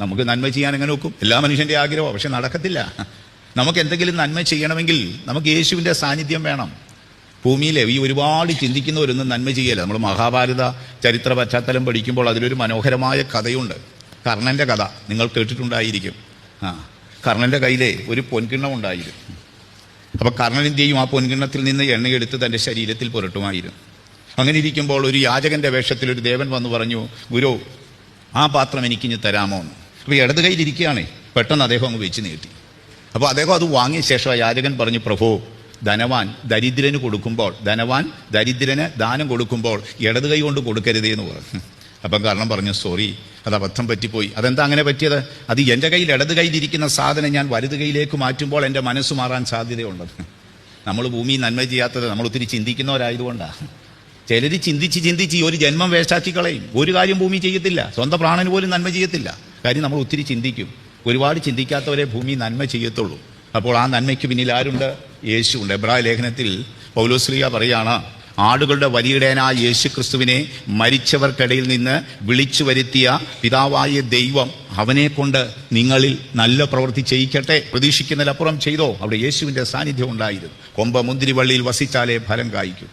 നമുക്ക് നന്മ ചെയ്യാൻ എങ്ങനെ നോക്കും എല്ലാ മനുഷ്യന്റെ ആഗ്രഹമോ പക്ഷെ നടക്കത്തില്ല. നമുക്ക് എന്തെങ്കിലും നന്മ ചെയ്യണമെങ്കിൽ നമുക്ക് യേശുവിന്റെ സാന്നിധ്യം വേണം. ഭൂമിയിലെ ഈ ഒരുപാട് ചിന്തിക്കുന്നവരൊന്നും നന്മ ചെയ്യല്ല. നമ്മൾ മഹാഭാരത ചരിത്ര പശ്ചാത്തലം പഠിക്കുമ്പോൾ അതിലൊരു മനോഹരമായ കഥയുണ്ട്. കർണന്റെ കഥ. നിങ്ങൾ കേട്ടിട്ടുണ്ടായിരിക്കും. ആ കർണന്റെ കയ്യിലെ ഒരു പൊൻകിണ്ണം ഉണ്ടായിരുന്നു. അപ്പോൾ ചെയ്യും ആ പൊൻകിണ്ണത്തിൽ നിന്ന് എണ്ണയെടുത്ത് തന്റെ ശരീരത്തിൽ പുരട്ടുമായിരുന്നു. അങ്ങനെ ഇരിക്കുമ്പോൾ ഒരു യാചകന്റെ വേഷത്തിൽ ഒരു ദേവൻ വന്നു പറഞ്ഞു ഗുരു ആ പാത്രം എനിക്കിഞ്ഞ് തരാമോ? എന്ന് അപ്പൊ ഇടത് കയ്യിലിരിക്കുകയാണേ പെട്ടെന്ന് അദ്ദേഹം അങ്ങ് വെച്ച് നീട്ടി. അപ്പോൾ അദ്ദേഹം അത് വാങ്ങിയ ശേഷം യാചകൻ പറഞ്ഞു പ്രഭു ധനവാൻ ദരിദ്രന് കൊടുക്കുമ്പോൾ ധനവാൻ ദരിദ്രന് ദാനം കൊടുക്കുമ്പോൾ ഇടത് കൈ കൊണ്ട് കൊടുക്കരുതേ എന്ന് പറഞ്ഞു. അപ്പം കാരണം പറഞ്ഞു സോറി അത് അബദ്ധം പറ്റിപ്പോയി. അതെന്താ അങ്ങനെ പറ്റിയത്? അത് എന്റെ കയ്യിൽ ഇടത് കയ്യിലിരിക്കുന്ന സാധനം ഞാൻ വലത് കൈയിലേക്ക് മാറ്റുമ്പോൾ എന്റെ മനസ്സ് മാറാൻ സാധ്യതയുണ്ട് നമ്മൾ ഭൂമി നന്മ ചെയ്യാത്തത് നമ്മൾ ഒത്തിരി ചിന്തിക്കുന്നവരായതുകൊണ്ടാണ് ചിലർ ചിന്തിച്ച് ചിന്തിച്ച് ഒരു ജന്മം വേസ്റ്റാക്കി കളയും. ഒരു കാര്യം ഭൂമി ചെയ്യത്തില്ല. സ്വന്തം പ്രാണന് പോലും നന്മ ചെയ്യത്തില്ല. കാര്യം നമ്മൾ ഒത്തിരി ചിന്തിക്കും. ഒരുപാട് ചിന്തിക്കാത്തവരെ ഭൂമി നന്മ ചെയ്യത്തുള്ളൂ. അപ്പോൾ ആ നന്മയ്ക്ക് പിന്നിൽ ആരുണ്ട്? യേശുണ്ട് എബ്രായ ലേഖനത്തിൽ പൗലോസ്ലിയ പറയാണ് ആടുകളുടെ വലിയിടയനായ യേശു ക്രിസ്തുവിനെ മരിച്ചവർക്കിടയിൽ നിന്ന് വിളിച്ചു വരുത്തിയ പിതാവായ ദൈവം അവനെ കൊണ്ട് നിങ്ങളിൽ നല്ല പ്രവൃത്തി ചെയ്യിക്കട്ടെ. പ്രതീക്ഷിക്കുന്നതിലപ്പുറം ചെയ്തോ. അവിടെ യേശുവിന്റെ സാന്നിധ്യം ഉണ്ടായിരുന്നു. കൊമ്പ മുന്തിരിവള്ളിയിൽ വസിച്ചാലേ ഫലം കായ്ക്കും.